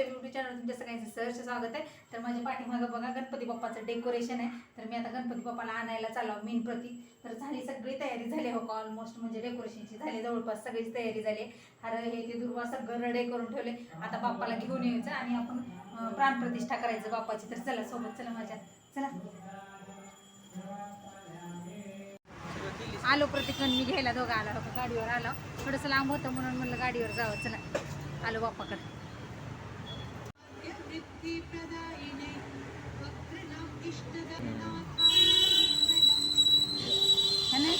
YouTube channel तुमच्या सगळ्यांचं सहर्ष स्वागत आहे. तर माझ्या पाठीमागं बघा गणपती बाप्पाचं डेकोरेशन आहे. तर मी आता गणपती बाप्पाला आणायला चाललो मेन प्रती. तर झाली सगळी तयारी झाली हो का ऑलमोस्ट म्हणजे डेकोरेशनची झाली जवळपास सगळीच तयारी झाली हर हे ते दुर्वा सगळं रडे करून ठेवले. आता बाप्पाला घेऊन यायचं आणि आपण प्राणप्रतिष्ठा करायचं बाप्पाची. तर चला सोबत चला माझ्या. चला. आलो प्रतिकन मी घ्यायला दोघं आला. होतं गाडीवर आलो. थोडंसं लांब होतं म्हणून म्हणलं गाडीवर जावं. चला. आलो बाप्पाकडे. है ना?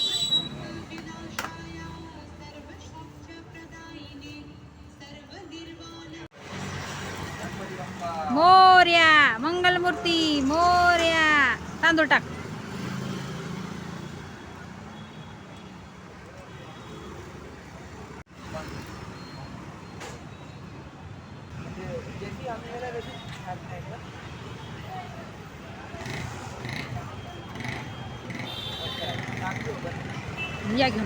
मोर्या मंगलमूर्ती मोर्या तांदूळ टाक या घेऊन.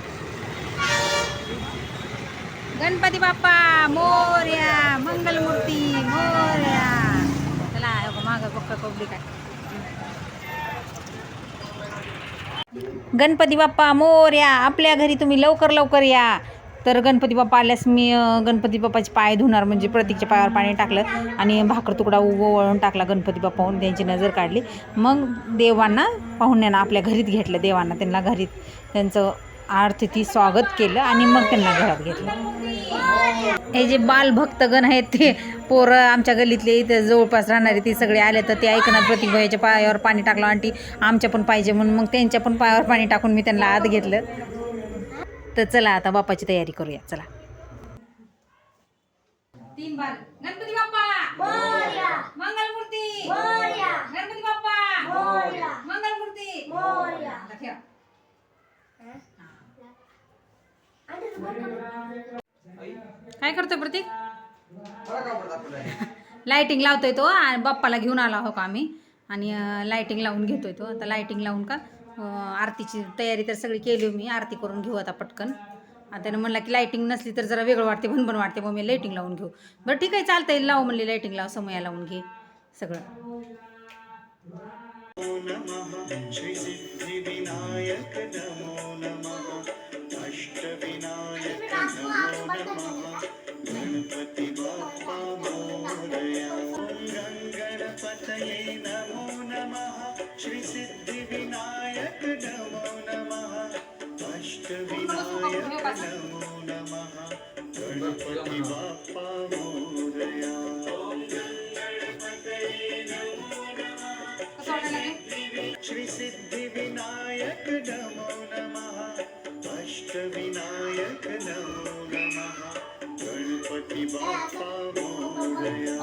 गणपती बाप्पा मोर्या मंगलमूर्ती मोर्या. चला माग फक्त पब्लिक काय. गणपती बाप्पा मोर्या आपल्या घरी तुम्ही लवकर लवकर या. तर गणपती बाप्पा आल्यास मी गणपती बाप्पाचे पाय धुणार म्हणजे प्रतीकच्या पायावर पाणी टाकलं आणि भाकर तुकडा उभं वळून टाकला गणपती बाप्पाहून त्यांची नजर काढली. मग देवांना पाहुण्यांना आपल्या घरीत घेतलं देवांना त्यांना घरीत त्यांचं आरती स्वागत केलं आणि मग त्यांना घरात घेतलं. हे जे बालभक्तगण आहेत ते पोरं आमच्या गल्लीतले इथं जवळपास राहणारे ते सगळे आले तर ते ऐकणार प्रतीक भयाच्या पायावर पाणी टाकलं आणि आमच्या पण पाहिजे म्हणून. मग त्यांच्या पण पायावर पाणी टाकून मी त्यांना आत घेतलं. तर चला आता बाप्पाची तयारी करूया चला. तीन बाल. गणपती बाप्पा! मंगलमूर्ती! गणपती बाप्पा! मंगलमूर्ती. काय करतोय प्रतीक? लाइटिंग लावतोय तो आणि बाप्पाला घेऊन आला हो का आम्ही? आणि लाइटिंग लावून घेतोय तो. आता लाइटिंग लावून का? आरतीची तयारी तर सगळी केली मी. आरती करून घेऊ आता पटकन. आता त्यानं म्हणला की लायटिंग नसली तर जरा वेगळं वाटते भनभन वाटते मग मी लायटिंग लावून घेऊ. बरं ठीक आहे चालतंय. लाव म्हणली लायटिंग लाव. समया लावून घे सगळं. श्रीसिद्धिविनायक नमो नमः गणपति बाप्पा मोरया. नमः श्री सिद्धिविनायक नमो नमः अष्टविनायक नमो नमः गणपति बाप्पा मोरया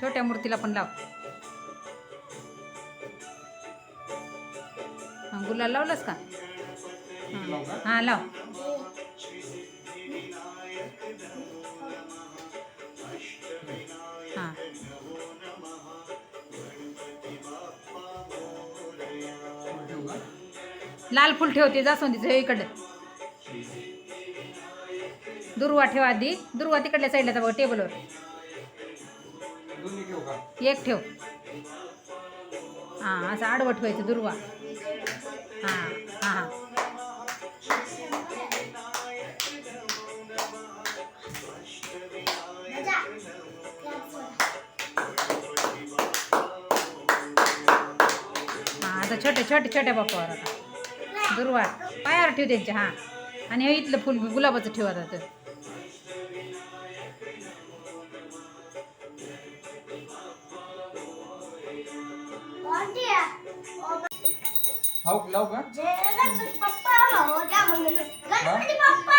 छोट्या मूर्तीला पण लाव. हा गुलाल लावलंस का? हां लाव. हां. लाल फुल ठेवते जास्वंदीचं हे इकडे. दुर्वा ठेवा आधी. दुर्वा तिकडल्या साईडला बघ टेबलवर. एक ठेव. हां असं आडवं ठेवायचं दुर्वा. हां हां. हां आता छोटे छोटे छोट्या बाप्पावर आता. दुर्वा. पायावर ठेव त्यांच्या हां. आणि हे इथलं फुल गुलाबाचं ठेवा आता हाऊ लावू का? गणपती बाप्पा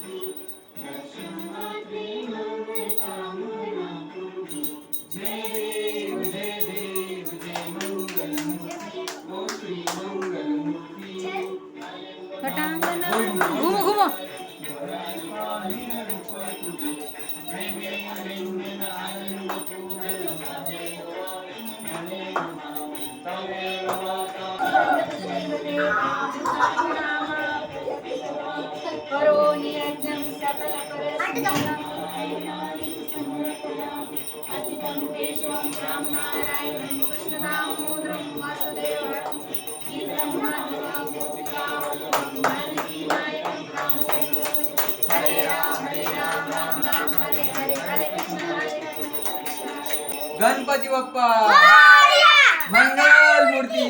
घूमो घूमो। कृष्णदामोदरं वासुदेवं। गणपती बाप्पा! मंगल मूर्ती.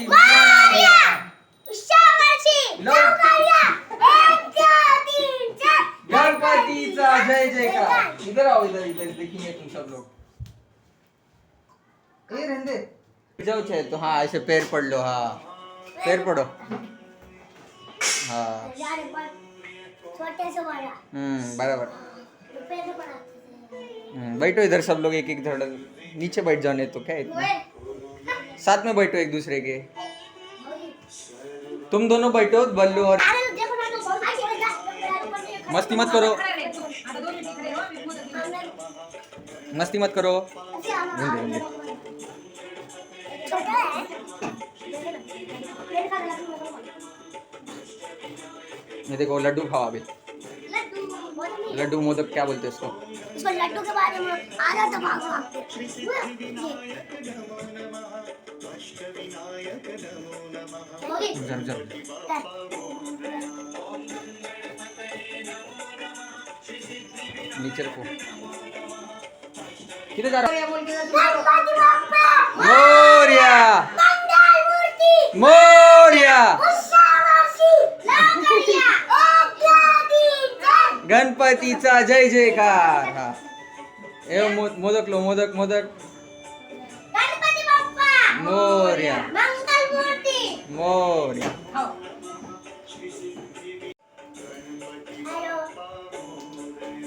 गणपतीचा जय जयकार. इधर आओ इधर इधर देखेंगे तुम सब लोग. ए रहने जाओ चाहे तो हाँ ऐसे पैर पड़ लो हाँ। पैर पड़ो। हाँ। बराबर. बैठो इधर सब लोग एक एक धड़ नीचे बैठ जाने तो क्या? है इतना साथ में बैठो एक दूसरे के. तुम दोनों बैठो बल्लू और मस्ती मत करो। मस्ती मत करो। छोटा है। ये देखो लड्डू खाओ अभी। लड्डू मोदक क्या बोलते हैं उसको? उसको लड्डू के बारे में आधा दबाव जर जर नीचे रखो। किधर जा रहा बाप्पा मोरिया मोरिया। गणपतीचा जय जयकार. हा. ए मोदक लो मोदक मोदक. मोरिया. मोरिया.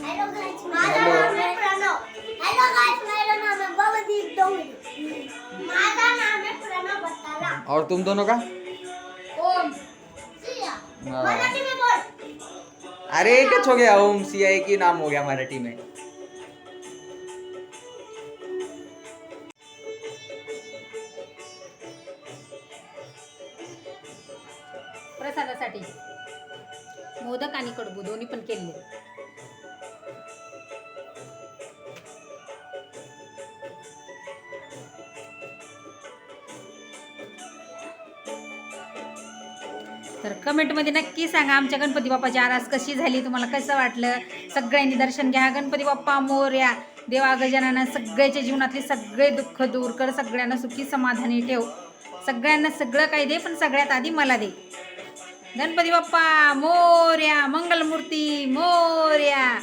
है. है है और तुम दोनों का? ओम. सिया। मराठी में बोल. अरे कुछ हो गया ओम सी आई की नाम हो गया मराठी में। प्रसादासाठी मोदक आणि कडबू दोन्ही पण केले कमेंटमध्ये नक्की सांगा आमच्या गणपती बाप्पाची आरास कशी झाली तुम्हाला कसं वाटलं? सगळ्यांनी दर्शन घ्या. गणपती बाप्पा मोर्या. देवा गजानना सगळ्याच्या जीवनातले सगळे दुःख दूर कर. सगळ्यांना सुखी समाधानी ठेव. सगळ्यांना सगळं काही दे पण सगळ्यात आधी मला दे. गणपती बाप्पा मोर्या. मंगलमूर्ती मोर्या.